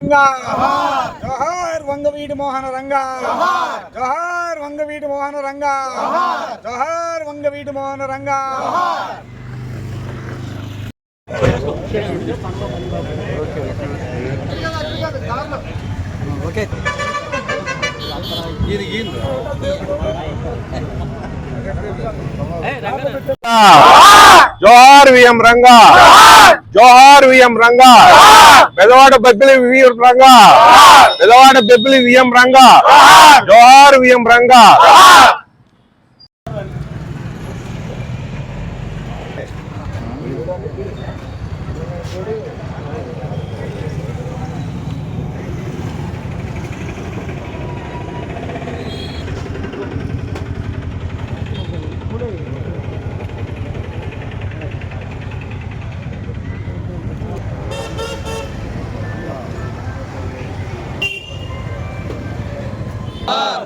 రంగా జోహార్ వంగవీటి మోహన రంగా జోహార్ వంగవీటి మోహన రంగా జోహార్ వంగవీటి మోహన రంగా జోహార్ విఎం రంగా. జోహార్! విఎం రంగా. బెదవాడ బెబ్బిలి విఎం రంగా. బెదవాడ బెబ్బిలి విఎం రంగా. జోహార్! విఎం రంగా.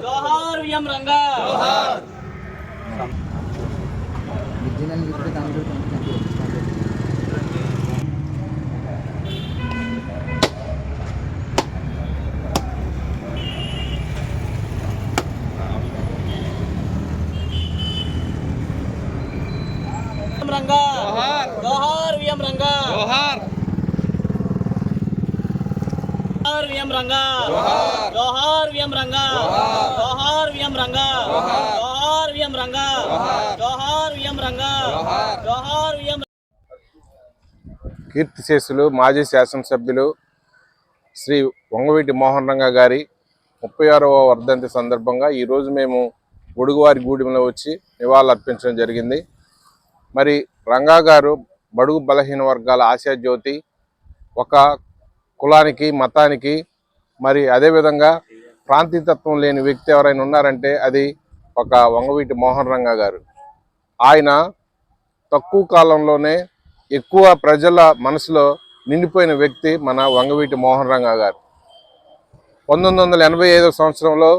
జోహార్ VM Ranga V M Ranga జోహార్ విఎం రంగా జోహార్ జోహార్ విఎం రంగా జోహార్ విఎం రంగా జోహార్ విఎం రంగా. జోహార్. విఎం రంగా. జోహార్. విఎం రంగా. జోహార్. విఎం కీర్తిశేషులు మాజీ శాసనసభ్యులు శ్రీ వంగవీటి మోహన్ రంగా గారి ముప్పై ఆరవ వర్ధంతి సందర్భంగా ఈరోజు మేము గొడుగువారి గూడెంలో వచ్చి నివాళులు అర్పించడం జరిగింది. మరి రంగా గారు బడుగు బలహీన వర్గాల ఆశాజ్యోతి ఒక కులానికి మతానికి మరి అదేవిధంగా ప్రాంతీయతత్వం లేని వ్యక్తి ఎవరైనా ఉన్నారంటే అది ఒక వంగవీటి మోహన్ రంగా గారు. ఆయన తక్కువ కాలంలోనే ఎక్కువ ప్రజల మనసులో నిండిపోయిన వ్యక్తి మన వంగవీటి మోహన్ రంగా గారు. పంతొమ్మిది వందల ఎనభై ఐదో సంవత్సరంలో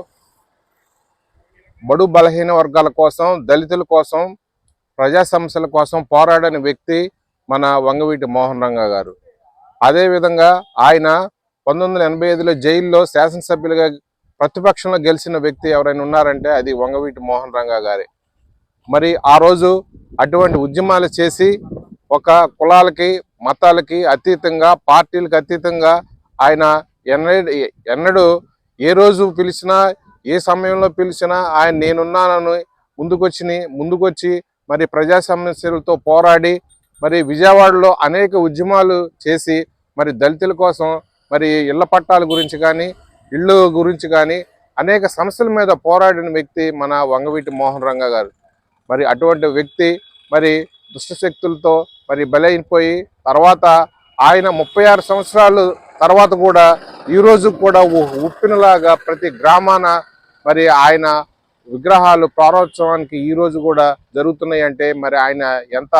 బడు బలహీన వర్గాల కోసం దళితుల కోసం ప్రజా సమస్యల కోసం పోరాడని వ్యక్తి మన వంగవీటి మోహన్ రంగా గారు. అదేవిధంగా ఆయన పంతొమ్మిది వందల ఎనభై ఐదులో జైల్లో శాసనసభ్యులుగా ప్రతిపక్షంలో గెలిచిన వ్యక్తి ఎవరైనా ఉన్నారంటే అది వంగవీటి మోహన్ రంగా గారే. మరి ఆ రోజు అటువంటి ఉద్యమాలు చేసి ఒక కులాలకి మతాలకి అతీతంగా పార్టీలకు అతీతంగా ఆయన ఎన్నడూ ఎన్నడూ ఏ రోజు పిలిచినా ఏ సమయంలో పిలిచినా ఆయన నేనున్నానని ముందుకొచ్చి ముందుకొచ్చి మరి ప్రజా సమస్యలతో పోరాడి మరి విజయవాడలో అనేక ఉద్యమాలు చేసి మరి దళితుల కోసం మరి ఇళ్ళ పట్టాల గురించి కానీ ఇళ్ళు గురించి కానీ అనేక సమస్యల మీద పోరాడిన వ్యక్తి మన వంగవీటి మోహన్ రంగ గారు. మరి అటువంటి వ్యక్తి మరి దుష్టశక్తులతో మరి బలైపోయి తర్వాత ఆయన ముప్పై ఆరు సంవత్సరాలు తర్వాత కూడా ఈ రోజు కూడా ఉ- ఉప్పినలాగా ప్రతి గ్రామాన మరి ఆయన విగ్రహాలు ప్రారోత్సవానికి ఈ రోజు కూడా జరుగుతున్నాయి అంటే మరి ఆయన ఎంత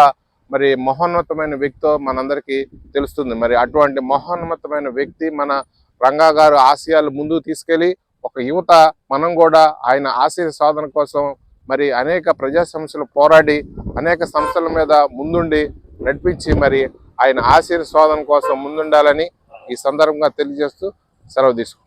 మరి మహోన్నతమైన వ్యక్తో మనందరికీ తెలుస్తుంది. మరి అటువంటి మహోన్నతమైన వ్యక్తి మన రంగా గారు ఆశయాలు ముందుకు తీసుకెళ్ళి ఒక యువత మనం కూడా ఆయన ఆశయ సాధన కోసం మరి అనేక ప్రజా సమస్యలు పోరాడి అనేక సంస్థల మీద ముందుండి నడిపించి మరి ఆయన ఆశీర్వాదం కోసం ముందుండాలని ఈ సందర్భంగా తెలియజేస్తూ సెలవు తీసుకుంటాం